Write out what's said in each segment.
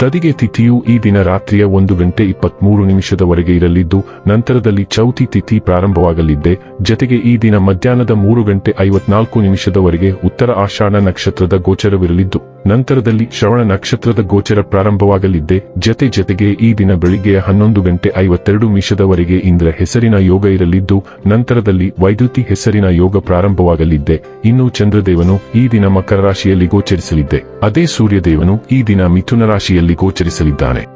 ತದಿಗೆ ತಿಥಿಯು ಈ ದಿನ ರಾತ್ರಿಯ ಒಂದು ಗಂಟೆ ಇಪ್ಪತ್ಮೂರು ನಿಮಿಷದವರೆಗೆ ಇರಲಿದ್ದು, ನಂತರದಲ್ಲಿ ಚೌತಿ ತಿಥಿ ಪ್ರಾರಂಭವಾಗಲಿದ್ದೆ. ಜತೆಗೆ ಈ ದಿನ ಮಧ್ಯಾಹ್ನದ ಮೂರು ಗಂಟೆ ಐವತ್ನಾಲ್ಕು ನಿಮಿಷದವರೆಗೆ ಉತ್ತರ ಆಷಾಢ ನಕ್ಷತ್ರದ ಗೋಚರವಿರಲಿದ್ದು. ನಂತರದಲ್ಲಿ ಶ್ರವಣ ನಕ್ಷತ್ರದ ಗೋಚರ ಪ್ರಾರಂಭವಾಗಲಿದ್ದೆ. ಜತೆ ಜತೆಗೆ ಈ ದಿನ ಬೆಳಿಗ್ಗೆಯ ಹನ್ನೊಂದು ಗಂಟೆ ಐವತ್ತೆರಡು ನಿಮಿಷದವರೆಗೆ ಇಂದ್ರ ಹೆಸರಿನ ಯೋಗ ಇರಲಿದ್ದು, ನಂತರದಲ್ಲಿ ವೈದ್ಯುತಿ ಹೆಸರಿನ ಯೋಗ ಪ್ರಾರಂಭವಾಗಲಿದ್ದೆ. ಇನ್ನು ಚಂದ್ರದೇವನು ಈ ದಿನ ಮಕರ ರಾಶಿಯಲ್ಲಿ ಗೋಚರಿಸಲಿದ್ದೆ. ಅದೇ ಸೂರ್ಯದೇವನು ಈ ದಿನ ಮಿಥುನ ರಾಶಿಯಲ್ಲಿ ಗೋಚರಿಸಲಿದ್ದಾನೆ.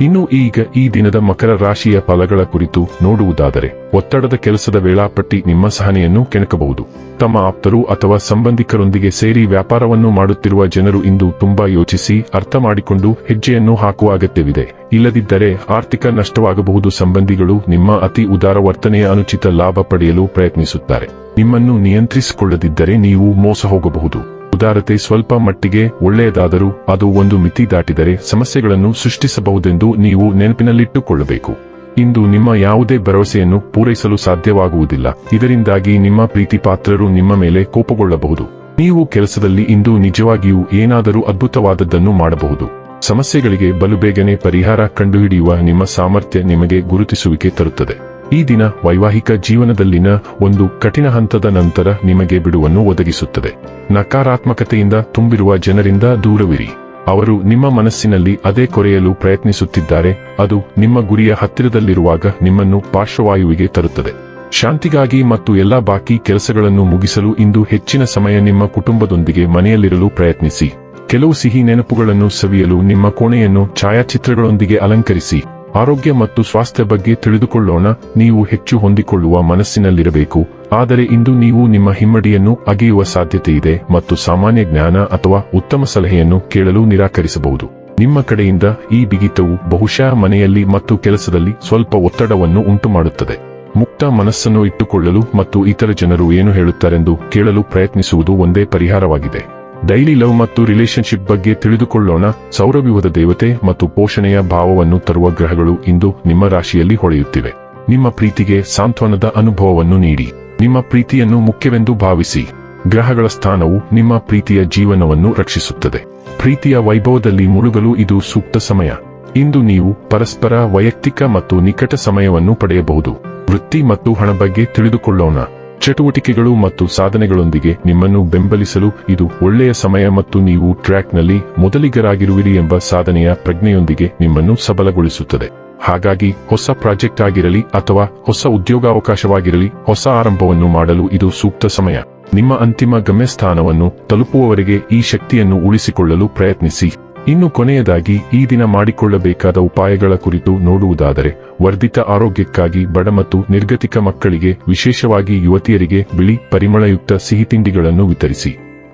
ಇನ್ನು ಈಗ ಈ ದಿನದ ಮಕರ ರಾಶಿಯ ಫಲಗಳ ಕುರಿತು ನೋಡುವುದಾದರೆ, ಒತ್ತಡದ ಕೆಲಸದ ವೇಳಾಪಟ್ಟಿ ನಿಮ್ಮ ಸಹನೆಯನ್ನು ಕೆಣಕಬಹುದು. ತಮ್ಮ ಆಪ್ತರು ಅಥವಾ ಸಂಬಂಧಿಕರೊಂದಿಗೆ ಸೇರಿ ವ್ಯಾಪಾರವನ್ನು ಮಾಡುತ್ತಿರುವ ಜನರು ಇಂದು ತುಂಬಾ ಯೋಚಿಸಿ ಅರ್ಥ ಮಾಡಿಕೊಂಡು ಹೆಜ್ಜೆಯನ್ನು ಹಾಕುವ ಅಗತ್ಯವಿದೆ. ಇಲ್ಲದಿದ್ದರೆ ಆರ್ಥಿಕ ನಷ್ಟವಾಗಬಹುದು ಸಂಬಂಧಿಗಳು ನಿಮ್ಮ ಅತಿ ಉದಾರ ವರ್ತನೆಯ ಅನುಚಿತ ಲಾಭ ಪಡೆಯಲು ಪ್ರಯತ್ನಿಸುತ್ತಾರೆ. ನಿಮ್ಮನ್ನು ನಿಯಂತ್ರಿಸಿಕೊಳ್ಳದಿದ್ದರೆ ನೀವು ಮೋಸ ಹೋಗಬಹುದು ಉದಾರತೆ ಸ್ವಲ್ಪ ಮಟ್ಟಿಗೆ ಒಳ್ಳೆಯದಾದರೂ ಅದು ಒಂದು ಮಿತಿ ದಾಟಿದರೆ ಸಮಸ್ಯೆಗಳನ್ನು ಸೃಷ್ಟಿಸಬಹುದೆಂದು ನೀವು ನೆನಪಿನಲ್ಲಿಟ್ಟುಕೊಳ್ಳಬೇಕು. ಇಂದು ನಿಮ್ಮ ಯಾವುದೇ ಭರವಸೆಯನ್ನು ಪೂರೈಸಲು ಸಾಧ್ಯವಾಗುವುದಿಲ್ಲ. ಇದರಿಂದಾಗಿ ನಿಮ್ಮ ಪ್ರೀತಿಪಾತ್ರರು ನಿಮ್ಮ ಮೇಲೆ ಕೋಪಗೊಳ್ಳಬಹುದು. ನೀವು ಕೆಲಸದಲ್ಲಿ ಇಂದು ನಿಜವಾಗಿಯೂ ಏನಾದರೂ ಅದ್ಭುತವಾದದ್ದನ್ನು ಮಾಡಬಹುದು. ಸಮಸ್ಯೆಗಳಿಗೆ ಬಲುಬೇಗನೆ ಪರಿಹಾರ ಕಂಡುಹಿಡಿಯುವ ನಿಮ್ಮ ಸಾಮರ್ಥ್ಯ ನಿಮಗೆ ಗುರುತಿಸುವಿಕೆ ತರುತ್ತದೆ. ಈ ದಿನ ವೈವಾಹಿಕ ಜೀವನದಲ್ಲಿನ ಒಂದು ಕಠಿಣ ಹಂತದ ನಂತರ ನಿಮಗೆ ಬಿಡುವನ್ನು ಒದಗಿಸುತ್ತದೆ. ನಕಾರಾತ್ಮಕತೆಯಿಂದ ತುಂಬಿರುವ ಜನರಿಂದ ದೂರವಿರಿ. ಅವರು ನಿಮ್ಮ ಮನಸ್ಸಿನಲ್ಲಿ ಅದೇ ಕೊರೆಯಲು ಪ್ರಯತ್ನಿಸುತ್ತಿದ್ದಾರೆ. ಅದು ನಿಮ್ಮ ಗುರಿಯ ಹತ್ತಿರದಲ್ಲಿರುವಾಗ ನಿಮ್ಮನ್ನು ಪಾರ್ಶ್ವವಾಯುವಿಗೆ ತರುತ್ತದೆ. ಶಾಂತಿಗಾಗಿ ಮತ್ತು ಎಲ್ಲಾ ಬಾಕಿ ಕೆಲಸಗಳನ್ನು ಮುಗಿಸಲು ಇಂದು ಹೆಚ್ಚಿನ ಸಮಯ ನಿಮ್ಮ ಕುಟುಂಬದೊಂದಿಗೆ ಮನೆಯಲ್ಲಿರಲು ಪ್ರಯತ್ನಿಸಿ. ಕೆಲವು ಸಿಹಿ ನೆನಪುಗಳನ್ನು ಸವಿಯಲು ನಿಮ್ಮ ಕೋಣೆಯನ್ನು ಛಾಯಾಚಿತ್ರಗಳೊಂದಿಗೆ ಅಲಂಕರಿಸಿ. ಆರೋಗ್ಯ ಮತ್ತು ಸ್ವಾಸ್ಥ್ಯ ಬಗ್ಗೆ ತಿಳಿದುಕೊಳ್ಳೋಣ, ನೀವು ಹೆಚ್ಚು ಹೊಂದಿಕೊಳ್ಳುವ ಮನಸ್ಸಿನಲ್ಲಿರಬೇಕು. ಆದರೆ ಇಂದು ನೀವು ನಿಮ್ಮ ಹಿಮ್ಮಡಿಯನ್ನು ಅಗೆಯುವ ಸಾಧ್ಯತೆಯಿದೆ ಮತ್ತು ಸಾಮಾನ್ಯ ಜ್ಞಾನ ಅಥವಾ ಉತ್ತಮ ಸಲಹೆಯನ್ನು ಕೇಳಲು ನಿರಾಕರಿಸಬಹುದು. ನಿಮ್ಮ ಕಡೆಯಿಂದ ಈ ಬಿಗಿತವು ಬಹುಶಃ ಮನೆಯಲ್ಲಿ ಮತ್ತು ಕೆಲಸದಲ್ಲಿ ಸ್ವಲ್ಪ ಒತ್ತಡವನ್ನು ಉಂಟುಮಾಡುತ್ತದೆ. ಮುಕ್ತ ಮನಸ್ಸನ್ನು ಇಟ್ಟುಕೊಳ್ಳಲು ಮತ್ತು ಇತರ ಜನರು ಏನು ಹೇಳುತ್ತಾರೆಂದು ಕೇಳಲು ಪ್ರಯತ್ನಿಸುವುದು ಒಂದೇ ಪರಿಹಾರವಾಗಿದೆ. ಡೈಲಿ ಲವ್ ಮತ್ತು ರಿಲೇಶನ್ಶಿಪ್ ಬಗ್ಗೆ ತಿಳಿದುಕೊಳ್ಳೋಣ. ಸೌರವ್ಯೂಹದ ದೇವತೆ ಮತ್ತು ಪೋಷಣೆಯ ಭಾವವನ್ನು ತರುವ ಗ್ರಹಗಳು ಇಂದು ನಿಮ್ಮ ರಾಶಿಯಲ್ಲಿ ಹೊಳೆಯುತ್ತಿವೆ. ನಿಮ್ಮ ಪ್ರೀತಿಗೆ ಸಾಂತ್ವನದ ಅನುಭವವನ್ನು ನೀಡಿ. ನಿಮ್ಮ ಪ್ರೀತಿಯನ್ನು ಮುಖ್ಯವೆಂದು ಭಾವಿಸಿ. ಗ್ರಹಗಳ ಸ್ಥಾನವು ನಿಮ್ಮ ಪ್ರೀತಿಯ ಜೀವನವನ್ನು ರಕ್ಷಿಸುತ್ತದೆ. ಪ್ರೀತಿಯ ವೈಭವದಲ್ಲಿ ಮುಳುಗಲು ಇದು ಸೂಕ್ತ ಸಮಯ. ಇಂದು ನೀವು ಪರಸ್ಪರ ವೈಯಕ್ತಿಕ ಮತ್ತು ನಿಕಟ ಸಮಯವನ್ನು ಪಡೆಯಬಹುದು. ವೃತ್ತಿ ಮತ್ತು ಹಣ ಬಗ್ಗೆ ತಿಳಿದುಕೊಳ್ಳೋಣ. ಚಟುವಟಿಕೆಗಳು ಮತ್ತು ಸಾಧನೆಗಳೊಂದಿಗೆ ನಿಮ್ಮನ್ನು ಬೆಂಬಲಿಸಲು ಇದು ಒಳ್ಳೆಯ ಸಮಯ ಮತ್ತು ನೀವು ಟ್ರ್ಯಾಕ್ನಲ್ಲಿ ಮೊದಲಿಗರಾಗಿರುವಿರಿ ಎಂಬ ಸಾಧನೆಯ ಪ್ರಜ್ಞೆಯೊಂದಿಗೆ ನಿಮ್ಮನ್ನು ಸಬಲಗೊಳಿಸುತ್ತದೆ. ಹಾಗಾಗಿ ಹೊಸ ಪ್ರಾಜೆಕ್ಟ್ ಆಗಿರಲಿ ಅಥವಾ ಹೊಸ ಉದ್ಯೋಗಾವಕಾಶವಾಗಿರಲಿ ಹೊಸ ಆರಂಭವನ್ನು ಮಾಡಲು ಇದು ಸೂಕ್ತ ಸಮಯ. ನಿಮ್ಮ ಅಂತಿಮ ಗಮ್ಯಸ್ಥಾನವನ್ನು ತಲುಪುವವರೆಗೆ ಈ ಶಕ್ತಿಯನ್ನು ಉಳಿಸಿಕೊಳ್ಳಲು ಪ್ರಯತ್ನಿಸಿ. ಇನ್ನು ಕೊನೆಯದಾಗಿ ಈ ದಿನ ಮಾಡಿಕೊಳ್ಳಬೇಕಾದ ಉಪಾಯಗಳ ಕುರಿತು ನೋಡುವುದಾದರೆ, ವರ್ಧಿತ ಆರೋಗ್ಯಕ್ಕಾಗಿ ಬಡ ಮತ್ತು ನಿರ್ಗತಿಕ ಮಕ್ಕಳಿಗೆ, ವಿಶೇಷವಾಗಿ ಯುವತಿಯರಿಗೆ ಬಿಳಿ ಪರಿಮಳಯುಕ್ತ ಸಿಹಿ ತಿಂಡಿಗಳನ್ನು ವಿತರಿಸಿ.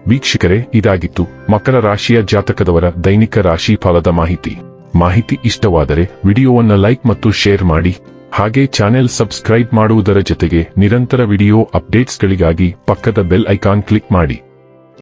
ವೀಕ್ಷಕರೇ, ಇದಾಗಿತ್ತು ಮಕರ ರಾಶಿಯ ಜಾತಕದವರ ದೈನಿಕ ರಾಶಿ ಫಲದ ಮಾಹಿತಿ. ಮಾಹಿತಿ ಇಷ್ಟವಾದರೆ ವಿಡಿಯೋವನ್ನ ಲೈಕ್ ಮತ್ತು ಶೇರ್ ಮಾಡಿ. ಹಾಗೆ ಚಾನೆಲ್ ಸಬ್ಸ್ಕ್ರೈಬ್ ಮಾಡುವುದರ ಜೊತೆಗೆ ನಿರಂತರ ವಿಡಿಯೋ ಅಪ್ಡೇಟ್ಸ್ಗಳಿಗಾಗಿ ಪಕ್ಕದ ಬೆಲ್ ಐಕಾನ್ ಕ್ಲಿಕ್ ಮಾಡಿ.